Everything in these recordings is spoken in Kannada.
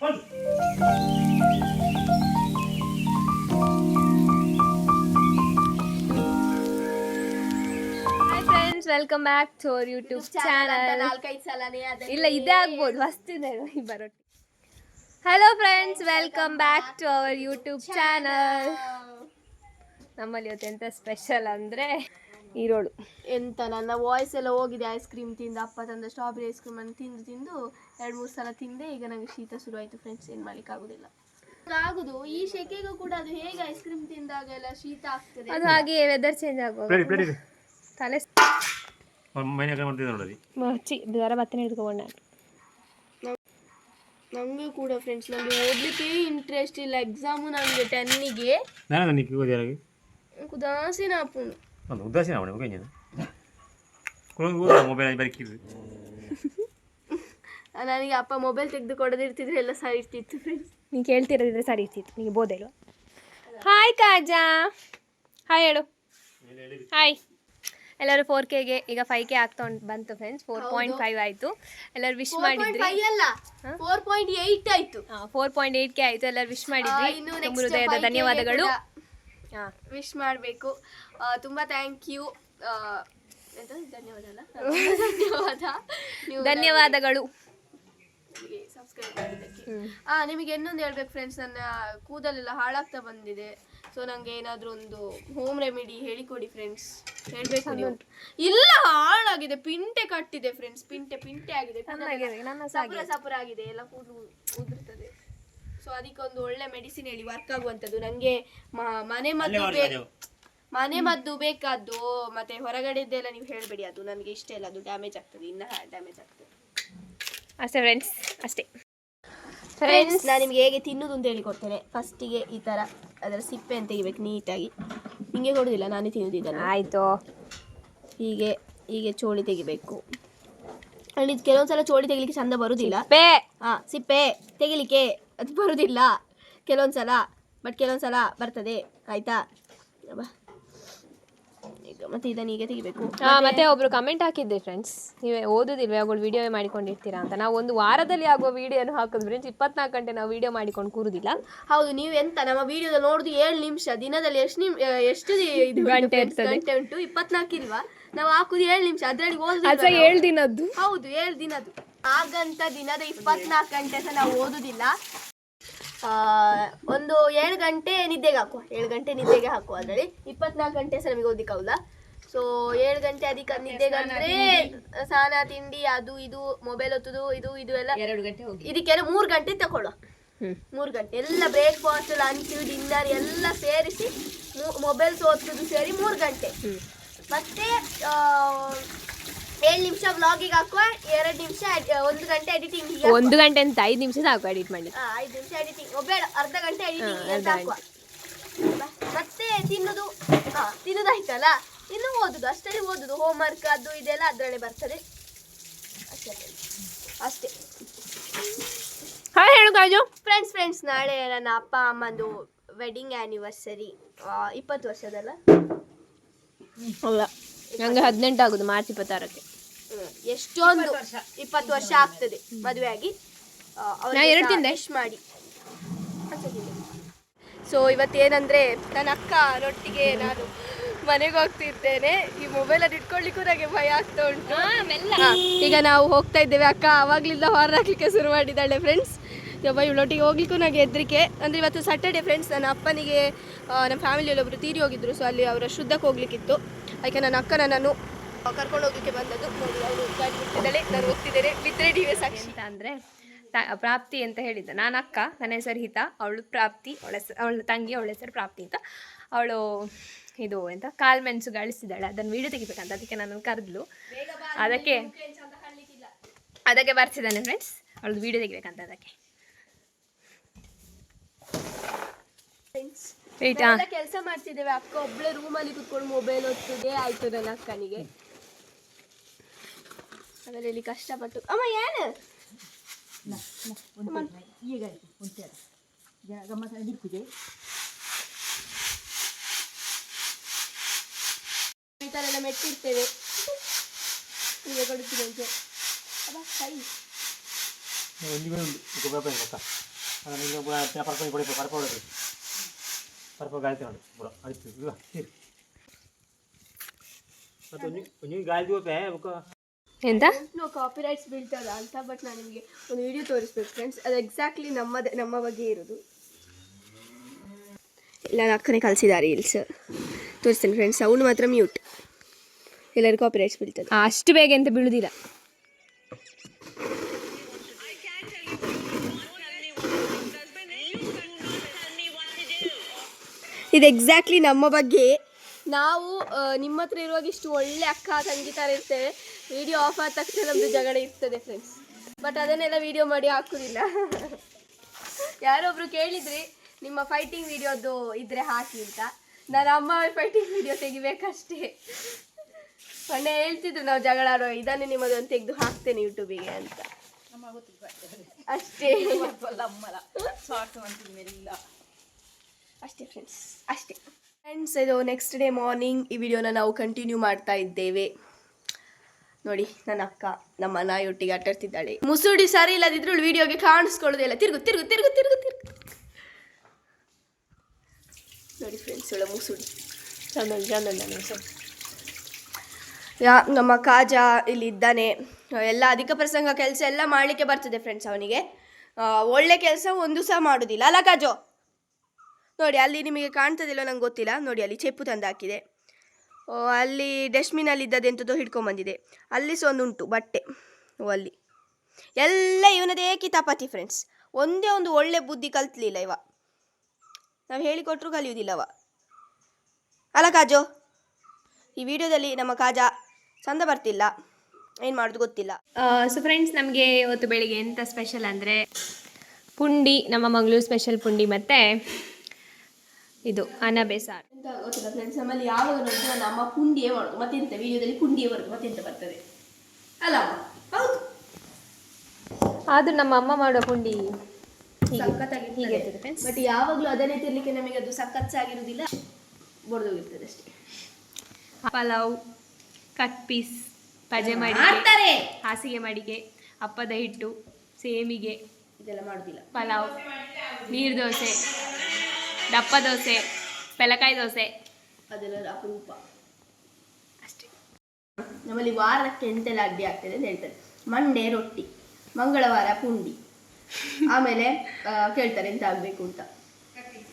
Hi friends welcome back to our YouTube channel ನಾಲ್ಕೈದು ಸಲನೇ ಅದಕ್ಕೆ ಇಲ್ಲ ಇದೇ ಆಗ್ಬೋದು ಹೊಸ್ತಿದೆ Baroti hello friends welcome back to our YouTube channel ನಮ್ಮಲ್ಲಿ ಇವತ್ತೆಂತ ಎಂತ ಸ್ಪೆಷಲ್ ಅಂದರೆ ಈರೋಳು ಎಂತ ನನ್ನ ವಾಯ್ಸ್ ಎಲ್ಲ ಹೋಗಿದೆ ಐಸ್ ಕ್ರೀಮ್ ತಿಂದು ಅಪ್ಪ ತಂದ ಸ್ಟ್ರಾಬೆರಿ ಐಸ್ ಕ್ರೀಮ್ ಅನ್ನು ತಿಂದು ತಿಂದು ಎರಡು ಮೂರು ಸಲ ತಿಂದೆ ಈಗ ನಂಗೆ ಶೀತ ಶುರು ಆಯ್ತು ಫ್ರೆಂಡ್ಸ್ ಏನು ಮಾಡ್ಲಿಕ್ಕೆ ಆಗುದಿಲ್ಲ. ಆಗುದು ಈ ಶೆಕೆಗೂ ಕೂಡ ಅದು ಹೇಗೆ ಐಸ್ ಕ್ರೀಮ್ ತಿಂದಾಗ ಎಲ್ಲ ಶೀತ ಆಗ್ತದೆ? ಅದು ಹಾಗೆ ವೆದರ್ ಚೇಂಜ್ ಆಗುವಾಗ ತಲೆ ಜ್ವರ ಬತ್ತನೆ ಹಿಡ್ಕೊಂಡ ನಂಗೆ ಕೂಡ ಫ್ರೆಂಡ್ಸ್ ನನಗೆ ಓದ್ಲಿಕ್ಕೆ ಇಂಟ್ರೆಸ್ಟ್ ಇಲ್ಲ ಎಕ್ಸಾಮು ನನಗೆ ಟೆನ್ನಿಗೆ ನಾನು ನಿಕ್ಕೆ ಓದಿಯಾಗಿ ಕುದಾಸಿನ ಅಪ್ಪುನು ಒಂದು ಉದಾಸೀನ ಅವನೇ ಹೋಗಿ ಕುಳಂದು ಓದ ಮೊಬೈಲ್ ಬರೀಕಿದ್ರು ನನಗೆ ಅಪ್ಪ ಮೊಬೈಲ್ ತೆಗೆದು ಕೊಡದಿರ್ತಿದ್ರೆ ಎಲ್ಲ ಸರಿ ಇರ್ತಿತ್ತು ಫ್ರೆಂಡ್ಸ್ ನೀನು ಕೇಳ್ತಿರೋದಿದ್ರೆ ಸರಿ ಇರ್ತಿತ್ತು ನಿಮಗೆ ಬೋಧ ಇಲ್ವಾ? ಹಾಯ್ ಕಾಜಾ. ಹಾಯ್ ಹೇಳು. ಹಾಯ್ ಎಲ್ಲರೂ ಫೋರ್ ಕೆಗೆ ಈಗ ಫೈವ್ ಕೆ ಆಗ್ತಾ ಉಂಟು ಬಂತು ಫ್ರೆಂಡ್ಸ್ ಫೋರ್ ಪಾಯಿಂಟ್ ಫೈವ್ ಆಯಿತು. ಎಲ್ಲರೂ ವಿಶ್ ಮಾಡಿದ್ರಿ. ಫೋರ್ ಪಾಯಿಂಟ್ ಏಯ್ಟ್ ಆಯಿತು. ಫೋರ್ ಪಾಯಿಂಟ್ ಏಯ್ಟ್ ಕೆ ಆಯಿತು. ಎಲ್ಲರೂ ವಿಶ್ ಮಾಡಿದ್ರಿ. ಹೃದಯದ 5K ಗೆ ಧನ್ಯವಾದಗಳು. ವಿಶ್ ಮಾಡಬೇಕು. ತುಂಬ ಥ್ಯಾಂಕ್ ಯು ಧನ್ಯವಾದ ಅಲ್ಲ ಧನ್ಯವಾದ. ನೀವು ಧನ್ಯವಾದಗಳು. ಸಬ್ಸ್ಕ್ರೈಬ್ ಮಾಡಿದ್ದಕ್ಕೆ. ನಿಮಗೆ ಇನ್ನೊಂದು ಹೇಳ್ಬೇಕು ಫ್ರೆಂಡ್ಸ್ ನನ್ನ ಕೂದಲೆಲ್ಲ ಹಾಳಾಗ್ತಾ ಬಂದಿದೆ. ಸೊ ನಂಗೆ ಏನಾದರೂ ಒಂದು ಹೋಮ್ ರೆಮಿಡಿ ಹೇಳಿಕೊಡಿ ಫ್ರೆಂಡ್ಸ್ ಹೇಳ್ಬೇಕು ನೀವು. ಇಲ್ಲ ಹಾಳಾಗಿದೆ. ಪಿಂಟೆ ಕಟ್ಟಿದೆ ಫ್ರೆಂಡ್ಸ್ ಪಿಂಟೆ ಪಿಂಟೆ ಆಗಿದೆ. ನನ್ನ ಸಪುರ ಸಪುರ ಆಗಿದೆ. ಎಲ್ಲ ಕೂದಲು ಉದುರ್ತದೆ. ಸೊ ಅದಕ್ಕೆ ಒಂದು ಒಳ್ಳೆ ಮೆಡಿಸಿನ್ ಹೇಳಿ ವರ್ಕ್ ಆಗುವಂಥದ್ದು. ನನಗೆ ಮನೆ ಮದ್ದು ಮನೆ ಮದ್ದು ಬೇಕಾದ್ದು ಮತ್ತೆ ಹೊರಗಡೆದ್ದೆಲ್ಲ ನೀವು ಹೇಳಬೇಡಿ ಅದು ನನಗೆ ಇಷ್ಟ ಇಲ್ಲ. ಅದು ಡ್ಯಾಮೇಜ್ ಆಗ್ತದೆ ಇನ್ನ ಡ್ಯಾಮೇಜ್ ಆಗ್ತದೆ. ಅಷ್ಟೇ ಫ್ರೆಂಡ್ಸ್ ಅಷ್ಟೇ. ಫ್ರೆಂಡ್ಸ್ ನಾನು ನಿಮ್ಗೆ ಹೇಗೆ ತಿನ್ನುದು ಅಂತ ಹೇಳಿ ಕೊಡ್ತೇನೆ. ಫಸ್ಟಿಗೆ ಈ ತರ ಅದರ ಸಿಪ್ಪೆ ಅಂತ ತೆಗಿಬೇಕು ನೀಟಾಗಿ. ನಿಮಗೆ ಕೊಡುದಿಲ್ಲ ನಾನೇ ತಿನ್ನುದು ಆಯ್ತು ಆಯಿತು. ಹೀಗೆ ಹೀಗೆ ಚೋಳಿ ತೆಗಿಬೇಕು. ಅಂಡ್ ಇದು ಕೆಲವೊಂದ್ಸಲ ಚೋಳಿ ತೆಗಿಲಿಕ್ಕೆ ಚಂದ ಬರುದಿಲ್ಲ. ಪೇ ಹಾ ಸಿಪ್ಪೆ ತೆಗಿಲಿಕ್ಕೆ. ಅದು ಬರೋದಿಲ್ಲ. ಕೆಲವೊಂದ್ಸಲ ಬಟ್ ಕೆಲವೊಂದ್ಸಲ ಬರ್ತದೆ. ಆಯ್ತಾ? ಮತ್ತೆ ಇದನ್ನ ಈಗ ತೆಗಿಬೇಕು. ಮತ್ತೆ ಒಬ್ರು ಕಮೆಂಟ್ ಹಾಕಿದ್ದೆ ಫ್ರೆಂಡ್ಸ್ ನೀವೇ ಓದುದಿಲ್ವೇ ಅವುಗಳು ವಿಡಿಯೋ ಮಾಡಿಕೊಂಡಿರ್ತೀರಾ ಅಂತ. ನಾವು ಒಂದು ವಾರದಲ್ಲಿ ಆಗುವ ವಿಡಿಯೋನು ಹಾಕೋದು ಫ್ರೆಂಡ್ಸ್ ಇಪ್ಪತ್ನಾಲ್ಕು ಗಂಟೆ ನಾವು ವಿಡಿಯೋ ಮಾಡಿಕೊಂಡು ಕೂರುದಿಲ್ಲ. ಹೌದು ನೀವು ಎಂತ ನಮ್ಮ ವಿಡಿಯೋದ ನೋಡುದು ಏಳು ನಿಮಿಷ ದಿನದಲ್ಲಿ ಎಷ್ಟು ನಿಮ್ ಎಷ್ಟು ಇದು ಗಂಟೆ. ಗಂಟೆ ಉಂಟು ಇಪ್ಪತ್ನಾಲ್ಕು ಇಲ್ವಾ? ನಾವು ಹಾಕುದು ಏಳು ನಿಮಿಷ ಅದ್ರಲ್ಲಿ ಓದುದು ಏಳು ದಿನದ್ದು. ಹೌದು ಏಳು ದಿನದ್ದು. ಹಾಗಂತ ದಿನದ ಇಪ್ಪತ್ನಾಲ್ಕು ಗಂಟೆ ಸಹ ನಾವು ಓದುದಿಲ್ಲ. ಒಂದು ಏಳು ಗಂಟೆ ನಿದ್ದೆಗೆ ಹಾಕುವ ಏಳು ಗಂಟೆ ನಿದ್ದೆಗೆ ಹಾಕುವ ಅದರಲ್ಲಿ ಇಪ್ಪತ್ನಾಲ್ಕು ಗಂಟೆ ಸಹ ನಮಗೆ ಓದಿಕ್ಕೆ ಹೌದಾ? ಸೊ ಏಳು ಗಂಟೆ ಅಧಿಕ ನಿದ್ದೆಗೆ ಅಂದ್ರೆ ಸ್ನಾನ ತಿಂಡಿ ಅದು ಇದು ಮೊಬೈಲ್ ಹೊತ್ತದು ಇದು ಇದು ಎಲ್ಲ ಎರಡು ಗಂಟೆ ಹೋಗಿ. ಇದಕ್ಕೆಲ್ಲ ಮೂರು ಗಂಟೆ ತಗೊಳ್ಳುವ. ಮೂರು ಗಂಟೆ. ಎಲ್ಲ ಬ್ರೇಕ್ಫಾಸ್ಟ್ ಲಂಚ್ ಡಿನ್ನರ್ ಎಲ್ಲ ಸೇರಿಸಿ ಮೊಬೈಲ್ ಓದ್ತದ್ದು ಸೇರಿ ಮೂರು ಗಂಟೆ. ಮತ್ತೆ ಆ, ಏಳು ನಿಮಿಷ ವ್ಲಾಗಿಗೆ ಹಾಕುವ? ಎರಡು ನಿಮಿಷ ಒಂದು ಗಂಟೆ ಎಡಿಟಿಂಗ್ ಒಂದು ಗಂಟೆ ಅಂತ ಐದು ನಿಮಿಷ ಸಾಕು ಎಡಿಟ್ ಮಾಡಿ. ಐದು ನಿಮಿಷ ಎಡಿಟಿಂಗ್ ಬೇಡ ಅರ್ಧ ಗಂಟೆ ಎಡಿಟಿಂಗ್ ಹಾಕುವ? ಮತ್ತೆ ತಿನ್ನುದು ತಿನ್ನುದಾಯ್ತಲ್ಲ? ಇನ್ನು ಓದುದು ಅಷ್ಟರಲ್ಲಿ ಓದುದು. ಹೋಮ್ವರ್ಕ್ ಅದು ಇದೆಲ್ಲ ಅದರಲ್ಲೇ ಬರ್ತದೆ. ಅಷ್ಟೇ. ಅಷ್ಟೇ. ಹಾ ಹೇಳು ಕಾಜು. ಫ್ರೆಂಡ್ಸ್ ಫ್ರೆಂಡ್ಸ್ ನಾಳೆ ನನ್ನ ಅಪ್ಪ ಅಮ್ಮಂದು ವೆಡ್ಡಿಂಗ್ ಆ್ಯನಿವರ್ಸರಿ ಇಪ್ಪತ್ತು ವರ್ಷದಲ್ಲ? ಅಲ್ಲ ನಂಗೆ ಹದಿನೆಂಟು ಆಗುದು ಮಾರ್ಚ್ ಇಪ್ಪತ್ತಾರಕ್ಕೆ. ಎಷ್ಟೊಂದು ಇಪ್ಪತ್ತು ವರ್ಷ. ಆಗ್ತದೆ ಎರಡು ತಿಂದೆ. ವಿಶ್ ಮಾಡಿ. ಸೊ ಇವತ್ತೇನಂದ್ರೆ ನನ್ನ ಅಕ್ಕ ರೊಟ್ಟಿಗೆ ನಾನು ಮನೆಗೆ ಹೋಗ್ತಿದ್ದೇನೆ. ಈ ಮೊಬೈಲ್ ಅಲ್ಲಿ ಇಟ್ಕೊಳ್ಳಿಕ್ಕೂ ನನಗೆ ಭಯ ಆಗ್ತಾ ಉಂಟು. ಈಗ ನಾವು ಹೋಗ್ತಾ ಇದ್ದೇವೆ. ಅಕ್ಕ ಅವಾಗ್ಲಿಂದ ಹೊರ ಹಾಕ್ಲಿಕ್ಕೆ ಶುರು ಮಾಡಿದ್ದಾಳೆ ಫ್ರೆಂಡ್ಸ್ ಯಬ್ಬ ಇವಳೊಟ್ಟಿಗೆ ಹೋಗ್ಲಿಕ್ಕೂ ನನಗೆ ಹೆದರಿಕೆ. ಅಂದ್ರೆ ಇವತ್ತು ಸಾಟರ್ಡೆ ಫ್ರೆಂಡ್ಸ್ ನನ್ನ ಅಪ್ಪನಿಗೆ ನಮ್ಮ ಫ್ಯಾಮಿಲಿಯಲ್ಲಿ ಒಬ್ರು ತೀರಿ ಹೋಗಿದ್ರು. ಸೊ ಅಲ್ಲಿ ಅವರ ಶುದ್ಧಕ್ಕೆ ಹೋಗ್ಲಿಕ್ಕಿತ್ತು. ಅದಕ್ಕೆ ನನ್ನ ಅಕ್ಕನ ನಾನು ಕರ್ಕೊಂಡು ಹೋಗಲಿಕ್ಕೆ ಬಂದದ್ದು. ನೋಡಿ ಅವಳು ಗಾಡಿ ಬಿಟ್ಟಿದ್ದಾಳೆ. ನಾನು ಹೋಗ್ತಿದ್ದೇನೆ. ಬಿದ್ದರೆ ಡಿ ವಿ ಸಾಕ್ಷಿ. ಅಂತ ಅಂದರೆ ಪ್ರಾಪ್ತಿ ಅಂತ ಹೇಳಿದ್ದ. ನಾನು ಅಕ್ಕ ನನ್ನ ಹೆಸರು ಹಿತ. ಅವಳು ಪ್ರಾಪ್ತಿ ಅವಳ ಅವಳ ತಂಗಿ ಅವಳ ಹೆಸರು ಪ್ರಾಪ್ತಿ ಅಂತ. ಅವಳು ಇದು ಎಂತ ಕಾಲ್ ಮೆಣಸು ಗಳಿಸಿದ್ದಾಳೆ. ಅದನ್ನು ವಿಡಿಯೋ ತೆಗಿಬೇಕಂತ. ಅದಕ್ಕೆ ನಾನು ಕರೆದ್ಲು. ಅದಕ್ಕೆ ಅದಕ್ಕೆ ಬರ್ತಿದ್ದಾನೆ ಫ್ರೆಂಡ್ಸ್ ಅವಳದು ವೀಡಿಯೋ ತೆಗಿಬೇಕಂತ ಅದಕ್ಕೆ. ಕೆಲಸ ಮಾಡ್ತಿದ್ದೇವೆ. ಅಕ್ಕ ಒಬ್ಳೆ ರೂಮಲ್ಲಿ ಕುತ್ಕೊಂಡು ಮೊಬೈಲ್ ಒತ್ತುದೇ ಆಯ್ತು ನನ್ನ ಅಕ್ಕನಿಗೆ. ಅದರಲ್ಲಿ ಕಷ್ಟಪಟ್ಟು. ಅಮ್ಮ ಏನು? ಈ ಥರ ಎಲ್ಲ ಮೆಟ್ಟಿರ್ತೇವೆ. ಹೀಗೆ ಕೊಡುತ್ತೀನಿ ಅಂತ. ಅಬ್ಬಾ ಕೈ. ಒಂದು ಗೊಬ್ಬರ ಗೊತ್ತಾ? ಅದನ್ನು ಎಂತ? ನೋ ಕಾಪಿರೈಟ್ಸ್ ಬೀಳ್ತದ ಅಂತ ಬಟ್ ನಾನು ನಿಮಗೆ ಒಂದು ವಿಡಿಯೋ ತೋರಿಸ್ಬೇಕು ಫ್ರೆಂಡ್ಸ್ ಅದು ಎಕ್ಸಾಕ್ಟ್ಲಿ ನಮ್ಮದೇ ನಮ್ಮ ಬಗ್ಗೆ ಇರೋದು. ಇಲ್ಲ ಅಕ್ಕನೇ ಕಲಿಸಿದ್ದಾರೆ ರೀಲ್ಸ್ ತೋರಿಸ್ತೇನೆ ಫ್ರೆಂಡ್ಸ್ ಸೌಂಡ್ ಮಾತ್ರ ಮ್ಯೂಟ್ ಎಲ್ಲರೂ ಕಾಪಿರೈಟ್ಸ್ ಬೀಳ್ತದೆ ಅಷ್ಟು ಬೇಗ ಎಂತ ಬೀಳುದಿಲ್ಲ. ಇದು ಎಕ್ಸಾಕ್ಟ್ಲಿ ನಮ್ಮ ಬಗ್ಗೆ. ನಾವು ನಿಮ್ಮ ಹತ್ರ ಇರುವಾಗ ಇಷ್ಟು ಒಳ್ಳೆ ಅಕ್ಕ ತಂಗಿ ಥರ ಇರ್ತೇವೆ. ವಿಡಿಯೋ ಆಫ್ ಆದ ತಕ್ಷಣ ನಮ್ಮದು ಜಗಳ ಇರ್ತದೆ ಫ್ರೆಂಡ್ಸ್ ಬಟ್ ಅದನ್ನೆಲ್ಲ ವಿಡಿಯೋ ಮಾಡಿ ಹಾಕುದಿಲ್ಲ. ಯಾರೊಬ್ರು ಕೇಳಿದ್ರಿ ನಿಮ್ಮ ಫೈಟಿಂಗ್ ವಿಡಿಯೋದು ಇದ್ರೆ ಹಾಕಿ ಅಂತ. ನಾನು ಅಮ್ಮ ಫೈಟಿಂಗ್ ವಿಡಿಯೋ ತೆಗಿಬೇಕಷ್ಟೇ. ಮೊನ್ನೆ ಹೇಳ್ತಿದ್ರು ನಾವು ಜಗಳ ಆಡೋ ಇದನ್ನು ನಿಮ್ಮದೊಂದು ತೆಗೆದು ಹಾಕ್ತೇನೆ ಯೂಟ್ಯೂಬಿಗೆ ಅಂತ. ಅಷ್ಟೇ. ಅಷ್ಟೇ ಫ್ರೆಂಡ್ಸ್ ಅಷ್ಟೇ. ಫ್ರೆಂಡ್ಸ್ ಇದು ನೆಕ್ಸ್ಟ್ ಡೇ ಮಾರ್ನಿಂಗ್ ಈ ವಿಡಿಯೋನ ನಾವು ಕಂಟಿನ್ಯೂ ಮಾಡ್ತಾ ಇದ್ದೇವೆ. ನೋಡಿ ನನ್ನ ಅಕ್ಕ ನಮ್ಮ ನಾಯೊಟ್ಟಿಗೆ ಆಟಾಡ್ತಿದ್ದಾಳೆ ಮುಸುಡಿ ಸರಿ ಇಲ್ಲದಿದ್ರು ವಿಡಿಯೋಗೆ ಕಾಣಿಸ್ಕೊಳ್ಳೋದೇ ಇಲ್ಲ. ತಿರುಗು ತಿರುಗು ತಿರುಗು ತಿರುಗು ತಿರುಗು. ನೋಡಿ ಫ್ರೆಂಡ್ಸ್ ಒಳ್ಳೆ ಮುಸುಡಿ. ಚಂದ ಚಂದನ್ ಮುಸುಡಿ ಯಾ ನಮ್ಮ ಕಾಜ ಇಲ್ಲಿ ಇದ್ದಾನೆ ಎಲ್ಲ ಅಧಿಕ ಪ್ರಸಂಗ ಕೆಲಸ ಎಲ್ಲ ಮಾಡಲಿಕ್ಕೆ ಬರ್ತದೆ ಫ್ರೆಂಡ್ಸ್ ಅವನಿಗೆ. ಒಳ್ಳೆ ಕೆಲಸ ಒಂದು ಸಹ ಮಾಡೋದಿಲ್ಲ. ಅಲ್ಲ ಕಾಜೋ? ನೋಡಿ ಅಲ್ಲಿ ನಿಮಗೆ ಕಾಣ್ತದಿಲ್ಲ ನಂಗೆ ಗೊತ್ತಿಲ್ಲ. ನೋಡಿ ಅಲ್ಲಿ ಚೆಪ್ಪು ತಂದು ಹಾಕಿದೆ. ಅಲ್ಲಿ ಡಸ್ಟ್ಬಿನಲ್ಲಿ ಇದ್ದದ್ದೆಂಥದ್ದು ಹಿಡ್ಕೊಂಬಂದಿದೆ. ಅಲ್ಲಿ ಸಹ ಒಂದು ಉಂಟು ಬಟ್ಟೆ. ಓ, ಅಲ್ಲಿ. ಎಲ್ಲ ಇವನದೇ ಕಿತಾಪತಿ ಫ್ರೆಂಡ್ಸ್ ಒಂದೇ ಒಂದು ಒಳ್ಳೆ ಬುದ್ಧಿ ಕಲ್ತಲಿಲ್ಲ ಇವ. ನಾವು ಹೇಳಿಕೊಟ್ರು ಕಲಿಯುವುದಿಲ್ಲ ಅವ ಅಲ್ಲ, ಕಾಜೋ? ಈ ವಿಡಿಯೋದಲ್ಲಿ ನಮ್ಮ ಕಾಜ ಚಂದ ಬರ್ತಿಲ್ಲ. ಏನು ಮಾಡೋದು ಗೊತ್ತಿಲ್ಲ. ಸೊ ಫ್ರೆಂಡ್ಸ್ ನಮಗೆ ಇವತ್ತು ಬೆಳಿಗ್ಗೆ ಎಂಥ ಸ್ಪೆಷಲ್ ಅಂದರೆ ಪುಂಡಿ, ನಮ್ಮ ಮಂಗಳೂರು ಸ್ಪೆಷಲ್ ಪುಂಡಿ ಮತ್ತು ಇದು ಅನಬೆ ಸಾರು. ಎಂತ ಗೊತ್ತಿಲ್ಲ ಫ್ರೆಂಡ್ಸ್ ನಮ್ಮಲ್ಲಿ ಯಾವಾಗ ನೋಡಿದ್ರು ನಮ್ಮ ಪುಂಡಿಯೇ ಮಾಡೋದು. ಮತ್ತೆಂತ ವಿಡಿಯೋದಲ್ಲಿ ಪುಂಡಿಯೇ ಬರೋದು ಮತ್ತೆಂತ ಬರ್ತದೆ? ಅಲ್ಲ ಹೌದು. ಆದರೂ ನಮ್ಮ ಅಮ್ಮ ಮಾಡೋ ಪುಂಡಿ. ಸಖತ್ತಾಗಿ. ಹೀಗೆ ಇರ್ತದೆ ಫ್ರೆಂಡ್ಸ್ ಬಟ್ ಯಾವಾಗಲೂ ಅದನ್ನೇ ತಿರ್ಲಿಕ್ಕೆ ನಮಗೆ ಅದು ಸಖತ್ತಾಗಿರುವುದಿಲ್ಲ. ಬಡ್ದೋಗಿರ್ತದೆ ಅಷ್ಟೇ. ಪಲಾವ್ ಕಟ್ ಪೀಸ್ ಪಜೆ ಮಾಡಿ ಮಾಡ್ತಾರೆ. ಹಾಸಿಗೆ ಮಡಿಗೆ ಅಪ್ಪದ ಹಿಟ್ಟು ಸೇಮಿಗೆ. ಇದೆಲ್ಲ ಮಾಡುದಿಲ್ಲ. ಪಲಾವ್ ನೀರು ದೋಸೆ. ದಪ್ಪ ದೋಸೆ ಪೆಲಕಾಯಿ ದೋಸೆ. ಅದೆಲ್ಲ ಅಪರೂಪ. ಅಷ್ಟೇ. ನಮ್ಮಲ್ಲಿ ವಾರಕ್ಕೆ ಎಂತೆಲ್ಲ ಅಡ್ಡಿ ಆಗ್ತದೆ ಅಂತ ಹೇಳ್ತಾರೆ. ಮಂಡೆ ರೊಟ್ಟಿ ಮಂಗಳವಾರ ಪುಂಡಿ. ಆಮೇಲೆ ಕೇಳ್ತಾರೆ ಎಂತ ಆಗಬೇಕು ಅಂತ.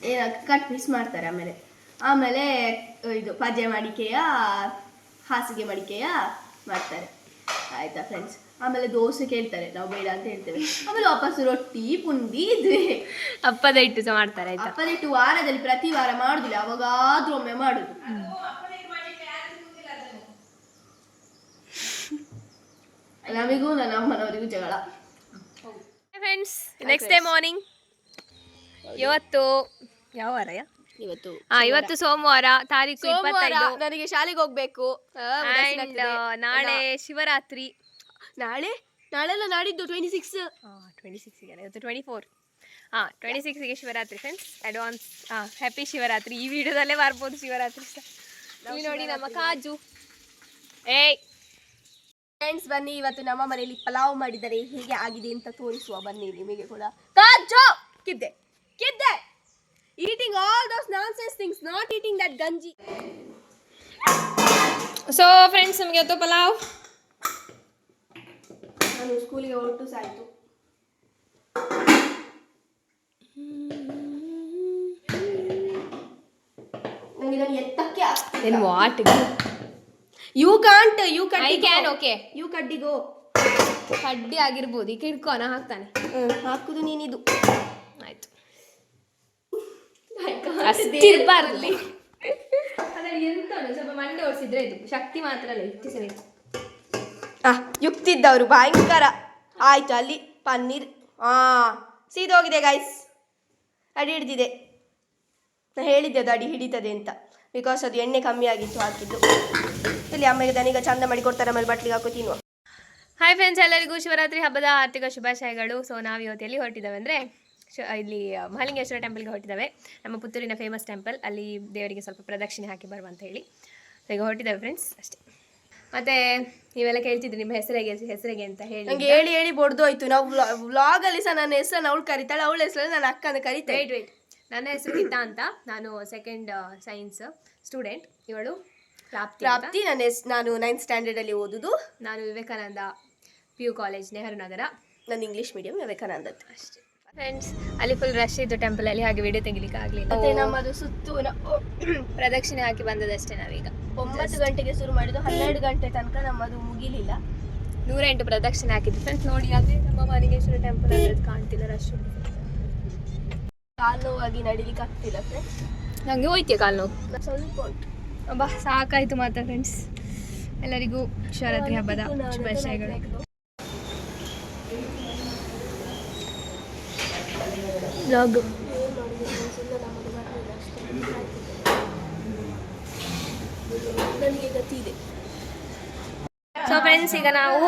ಏನ ಕಟ್ ಪೀಸ್ ಮಾಡ್ತಾರೆ ಆಮೇಲೆ. ಆಮೇಲೆ ಇದು ಪಜೆ ಮಡಿಕೆಯ ಹಾಸಿಗೆ ಮಡಿಕೆಯ ಮಾಡ್ತಾರೆ. ಆಯ್ತಾ ಫ್ರೆಂಡ್ಸ್ ಆಮೇಲೆ ದೋಸೆ ಕೇಳ್ತಾರೆ ನಾವು ಬೇಡ ಅಂತ ಹೇಳ್ತೇವೆ. ಆಮೇಲೆ ವಾಪಸ್ ರೊಟ್ಟಿ ಪುಂಡಿ ಇದ್ವಿ ಅಪ್ಪದ ಇಟ್ಟು ಸಹ ಮಾಡ್ತಾರೆ ಆಯ್ತಾ? ಅಪ್ಪನಿಟ್ಟು ವಾರದಲ್ಲಿ ಪ್ರತಿ ವಾರ ಮಾಡುದಿಲ್ಲ ಅವಾಗಾದ್ರೂ ಒಮ್ಮೆ ಮಾಡುದು. ನಮಗೂ ನನ್ನ ಅಮ್ಮನವರಿಗೂ ಜಗಳ. ಫ್ರೆಂಡ್ಸ್ ನೆಕ್ಸ್ಟ್ ಡೇ ಮಾರ್ನಿಂಗ್ ಇವತ್ತು ಯಾವ ವಾರಯ ಇವತ್ತು ಹಾ ಇವತ್ತು ಸೋಮವಾರ ತಾರೀಕು ಸೋಮವಾರ ಇಪ್ಪತ್ತೈದು. ನನಗೆ ಶಾಲೆಗೆ ಹೋಗ್ಬೇಕು. ಆ, ಉದಾಸೀನ And, ಆಗ್ತದೆ. ನಾಳೆ ಶಿವರಾತ್ರಿ. ನಾಳೆ? ನಾಳೆಲ್ಲ ನಾಡಿದ್ದು ಟ್ವೆಂಟಿ ಸಿಕ್ಸ್ ಟ್ವೆಂಟಿ ಸಿಕ್ಸ್ಗೆ ಇವತ್ತು ಟ್ವೆಂಟಿ ಫೋರ್ ಹಾಂ ಟ್ವೆಂಟಿ ಸಿಕ್ಸ್ಗೆ ಶಿವರಾತ್ರಿ ಫ್ರೆಂಡ್ಸ್ ಅಡ್ವಾನ್ಸ್ ಹಾಂ ಹ್ಯಾಪಿ ಶಿವರಾತ್ರಿ. ಈ ವಿಡಿಯೋದಲ್ಲೇ ಬರ್ಬೋದು ಶಿವರಾತ್ರಿ ಸಹ. ಇಲ್ಲಿ ನೋಡಿ ನಮ್ಮ ಕಾಜು. ಏಯ್! ಫ್ರೆಂಡ್ಸ್ ಬನ್ನಿ ಇವತ್ತು ನಮ್ಮ ಮನೆಯಲ್ಲಿ ಪಲಾವ್ ಮಾಡಿದರೆ ಹೇಗೆ ಆಗಿದೆ ಅಂತ ತೋರಿಸುವ. ಬನ್ನಿ ನಿಮಗೆ ಕೂಡ. ಕಾಜು! ಕಿದ್ದೆ. ಕಿದ್ದೆ! Eating all those nonsense things not eating that ganji so friends ನಮಗೆ ಇವತ್ತು ಪಲಾವ್. ನಾನು ಸ್ಕೂಲಿಗೆ ಹೊರಟು ಸಾಯ್ತು. ನಂಗೆ ಇದನ್ನು ಎತ್ತಕ್ಕೆ ವಾಟ್ ಐ ಕಡ್ಡಿ ಕ್ಯಾನ್ ಓಕೆ ಯು ಕಡ್ಡಿಗೋ ಕಡ್ಡಿ ಆಗಿರ್ಬೋದು. ಈಗ ಹಿಡ್ಕೋನ ಹಾಕ್ತಾನೆ. ಹಾಕುದು ನೀನಿದು ಆಯ್ತು ಅಷ್ಟಿರ್ಬಾರ್ದು ಅದ್ರಲ್ಲಿ ಎಂತ ಉಂಟು? ಸ್ವಲ್ಪ ಮಂಡೆ ಓಡಿಸಿದ್ರೆ ಇದು. ಶಕ್ತಿ ಮಾತ್ರ ಅಲ್ಲ ಸರಿ. ಆ ಯುಕ್ತಿದ್ದವರು ಭಯಂಕರ. ಆಯ್ತು ಅಲ್ಲಿ ಪನ್ನೀರ್. ಆ ಸೀದೋಗಿದೆ ಗೈಸ್ ಅಡಿ ಹಿಡ್ದಿದೆ. ನಾ ಹೇಳಿದ್ದೆ ಅದು ಅಡಿ ಹಿಡಿತದೆ ಅಂತ. ಬಿಕಾಸ್ ಅದು ಎಣ್ಣೆ ಕಮ್ಮಿ ಆಗಿತ್ತು ಹಾಕಿದ್ದು. ಇಲ್ಲಿ ಅಮ್ಮಗೆ ದನಿಗ ಚಂದ ಮಾಡಿ ಕೊಡ್ತಾರೆ ಆಮೇಲೆ ಬಟ್ಲಿಗೆ ಹಾಕೋ ತಿನ್ನುವ. ಹಾಯ್ ಫ್ರೆಂಡ್ಸ್ ಎಲ್ಲರಿಗೂ ಶಿವರಾತ್ರಿ ಹಬ್ಬದ ಆರ್ಥಿಕ ಶುಭಾಶಯಗಳು. ಸೊ ನಾವು ಇವತ್ತು ಎಲ್ಲಿ ಹೊರಟಿದ್ದೇವೆ ಅಂದರೆ ಇಲ್ಲಿ ಮಹಾಲಿಂಗೇಶ್ವರ ಟೆಂಪಲ್ಗೆ ಹೊರಟಿದ್ದಾವೆ. ನಮ್ಮ ಪುತ್ತೂರಿನ ಫೇಮಸ್ ಟೆಂಪಲ್ ಅಲ್ಲಿ ದೇವರಿಗೆ ಸ್ವಲ್ಪ ಪ್ರದಕ್ಷಿಣೆ ಹಾಕಿ ಬರುವ ಅಂತ ಹೇಳಿ. ಸೊ ಈಗ ಹೊರಟಿದ್ದಾವೆ ಫ್ರೆಂಡ್ಸ್ ಅಷ್ಟೇ. ಮತ್ತೆ ನೀವೆಲ್ಲ ಕೇಳ್ತಿದ್ರಿ ನಿಮ್ಮ ಹೆಸರಿಗೆ ಹೆಸರಿಗೆ ಅಂತ ಹೇಳಿ ನಂಗೆ ಹೇಳಿ ಹೇಳಿ ಬೊಡ್ದು ಆಯ್ತು ನಾವು ವ್ಲಾಗ್ ಅಲ್ಲಿ ಸಹ ನನ್ನ ಹೆಸರನ್ನ ಅವಳು ಕರಿತಾಳೆ ಅವಳ ಹೆಸರಲ್ಲಿ ನನ್ನ ಅಕ್ಕನ ಕರಿತೇವೆ ವೇಟ್ ವೇಟ್ ನನ್ನ ಹೆಸರು ಗೀತಾ ಅಂತ. ನಾನು ಸೆಕೆಂಡ್ ಸೈನ್ಸ್ ಸ್ಟೂಡೆಂಟ್ ಇವಳು ಪ್ರಾಪ್ತಿ ಪ್ರಾಪ್ತಿ ನನ್ನ ಹೆಸ್ ನಾನು ನೈನ್ತ್ ಸ್ಟ್ಯಾಂಡರ್ಡ್ ಅಲ್ಲಿ ಓದುದು. ನಾನು Vivekananda P U college Nehru Nagar. ನನ್ನ ಇಂಗ್ಲಿಷ್ ಮೀಡಿಯಂ ವಿವೇಕಾನಂದ ಅಷ್ಟೇ. ಫ್ರೆಂಡ್ಸ್ ಅಲ್ಲಿ ಫುಲ್ ರಶ್ ಇತ್ತು ಟೆಂಪಲ್ ಅಲ್ಲಿ ಹಾಗೆ ವಿಡಿಯೋ ತೆಗಿಲಿಕ್ಕೆ ಆಗಲಿಲ್ಲ. ಮತ್ತೆ ನಮ್ಮದು ಸುತ್ತು ಪ್ರದಕ್ಷಿಣೆ ಹಾಕಿ ಬಂದದಷ್ಟೇ ನಾವೀಗ. ಒಂಬತ್ತು ಗಂಟೆಗೆ ಶುರು ಮಾಡಿದ್ದು ಹನ್ನೆರಡು ಗಂಟೆ ತನಕ ನಮ್ಮದು ಮುಗಿಲಿಲ್ಲ. ನೂರ ಎಂಟು ಪ್ರದಕ್ಷಿಣೆ ಹಾಕಿದ್ದು. ಫ್ರೆಂಡ್ಸ್ ನೋಡಿ ಅದೇ ನಮ್ಮ ಮಾನಿಗೇಶ್ವರ ಟೆಂಪಲ್ ಅಲ್ಲಿ ಕಾಣ್ತಿಲ್ಲ ರಶ್ ಕಾಲು ನೋವಾಗಿ ನಡಿಲಿಕ್ಕೆ ಆಗ್ತಿಲ್ಲ ಫ್ರೆಂಡ್ಸ್ ನನಗೆ ಹೋಯ್ತೀಯ ಕಾಲು ನೋವು? ಸ್ವಲ್ಪ ಉಂಟು. ಅಬ್ಬಾ ಸಾಕಾಯ್ತು ಮಾತ್ರ ಫ್ರೆಂಡ್ಸ್ ಎಲ್ಲರಿಗೂ ಶಿವರಾತ್ರಿ ಹಬ್ಬದ ಶುಭಾಶಯಗಳು. ಸೊ ಫ್ರೆಂಡ್ಸ್ ಈಗ ನಾವು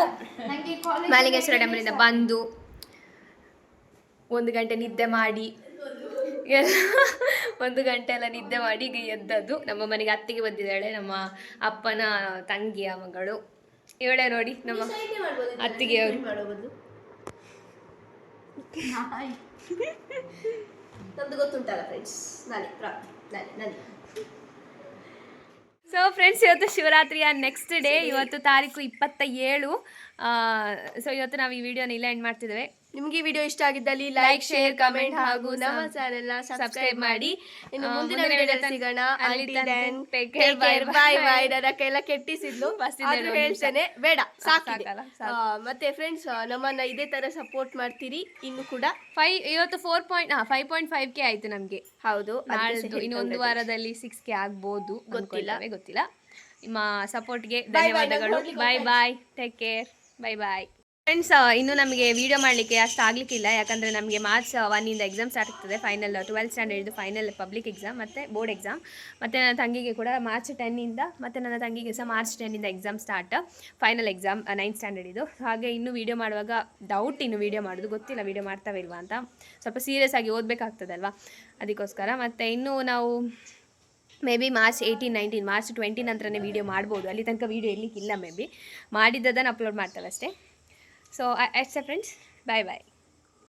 ಮಾಲಿಂಗೇಶ್ವರ ಟೆಂಪಲಿಂದ ಬಂದು ಒಂದು ಗಂಟೆ ನಿದ್ದೆ ಮಾಡಿ ಎಲ್ಲ ಒಂದು ಗಂಟೆ ಎಲ್ಲ ನಿದ್ದೆ ಮಾಡಿ ಎದ್ದದ್ದು. ನಮ್ಮ ಮನೆಗೆ ಅತ್ತಿಗೆ ಬಂದಿದ್ದಾಳೆ, ನಮ್ಮ ಅಪ್ಪನ ತಂಗಿಯ ಮಗಳು. ಇವಳೆ ನೋಡಿ, ನಮ್ಮ ಅತ್ತಿಗೆಯವರು. ಅವರು ನಮ್ದು ಗೊತ್ತುಂಟಲ್ಲ ಫ್ರೆಂಡ್ಸ್ ನಾನೇ ಪ್ರಾಪ್ತಿ ನಾನೇ ನಾನೇ. ಸೊ ಫ್ರೆಂಡ್ಸ್ ಇವತ್ತು ಶಿವರಾತ್ರಿಯ ನೆಕ್ಸ್ಟ್ ಡೇ ಇವತ್ತು ತಾರೀಕು ಇಪ್ಪತ್ತ ಏಳು ಸೊ ಇವತ್ತು ನಾವು ಈ ವಿಡಿಯೋನ ಇಲ್ಲ ಎಂಡ್ ಮಾಡ್ತಿದ್ದೇವೆ. ನಿಮ್ಗೆ ವಿಡಿಯೋ ಇಷ್ಟ ಆಗಿದ್ದಲ್ಲಿ ಲೈಕ್ ಶೇರ್ ಕಮೆಂಟ್ ಹಾಗೂ ನಮ್ಮ ಚಾನೆಲ್ ಸಬ್ಸ್ಕ್ರೈಬ್ ಮಾಡಿ. ಇನ್ನು ಮುಂದಿನ ಸಿಗೋಣ. ಅಲ್ಲಿ ಬಾಯ್. ಬಾಯ್ ನನ್ನ ಕೈಲ ಕೆಟ್ಟಿಸಿದ್ಲು ಆದ್ರೂ ಹೇಳ್ತೇನೆ ಬೇಡ ಸಾಕಾಗಲ್ಲ ಮತ್ತೆ ಫ್ರೆಂಡ್ಸ್ ನಮ್ಮನ್ನ ಇದೇ ತರ ಸಪೋರ್ಟ್ ಮಾಡ್ತೀರಿ ಇನ್ನು ಕೂಡ. ಫೈವ್ ಇವತ್ತು ಫೋರ್ ಪಾಯಿಂಟ್ ಹಾಂ ಫೈವ್ ಪಾಯಿಂಟ್ ಫೈವ್ ಕೆ ಆಯ್ತು ನಮಗೆ. ಹೌದು ಇನ್ನೊಂದು ವಾರದಲ್ಲಿ ಸಿಕ್ಸ್ ಕೆ ಆಗ್ಬೋದು ಗೊತ್ತಿಲ್ಲ. ಗೊತ್ತಿಲ್ಲ. ನಿಮ್ಮ ಸಪೋರ್ಟ್ಗೆ ಧನ್ಯವಾದಗಳು. Bye bye take care bye bye friends ಇನ್ನು ನಮಗೆ ವಿಡಿಯೋ ಮಾಡಲಿಕ್ಕೆ ಅಷ್ಟು ಆಗಲಿಕ್ಕಿಲ್ಲ. ಯಾಕಂದರೆ ನಮಗೆ ಮಾರ್ಚ್ ಒನ್ನಿಂದ ಎಕ್ಸಾಮ್ ಸ್ಟಾರ್ಟ್ ಆಗ್ತದೆ. ಫೈನಲ್ ಟ್ವೆಲ್ತ್ ಸ್ಟ್ಯಾಂಡರ್ಡ್ದು ಫೈನಲ್ ಪಬ್ಲಿಕ್ ಎಕ್ಸಾಮ್ ಮತ್ತು ಬೋರ್ಡ್ ಎಕ್ಸಾಮ್ ಮತ್ತು ನನ್ನ ತಂಗಿಗೆ ಕೂಡ ಮಾರ್ಚ್ ಟೆನ್ನಿಂದ ಮತ್ತು ನನ್ನ ತಂಗಿಗೆ ಸಹ March ಟೆನ್ನಿಂದ exam start final exam ninth standard ಇದು. ಹಾಗೆ ಇನ್ನು ವೀಡಿಯೋ ಮಾಡುವಾಗ ಡೌಟ್ ಇನ್ನು ವೀಡಿಯೋ ಮಾಡೋದು. ಗೊತ್ತಿಲ್ಲ ವೀಡಿಯೋ ಮಾಡ್ತಾವೆ ಇಲ್ವಾ ಅಂತ. ಸ್ವಲ್ಪ ಸೀರಿಯಸ್ ಆಗಿ ಓದಬೇಕಾಗ್ತದಲ್ವಾ? ಅದಕ್ಕೋಸ್ಕರ ಮತ್ತು ಇನ್ನು ನಾವು maybe March eighteen nineteen March twenty ನಂತರನೇ ವೀಡಿಯೋ ಮಾಡ್ಬೋದು. ಅಲ್ಲಿ ತನಕ ವೀಡಿಯೋ ಇರಲಿಕ್ಕಿಲ್ಲ ಮೇ ಬಿ ಮಾಡಿದ್ದದನ್ನು ಅಪ್ಲೋಡ್ ಮಾಡ್ತೇವೆ ಅಷ್ಟೇ. ಸೊ ಅಷ್ಟೇ ಫ್ರೆಂಡ್ಸ್ ಬಾಯ್ ಬಾಯ್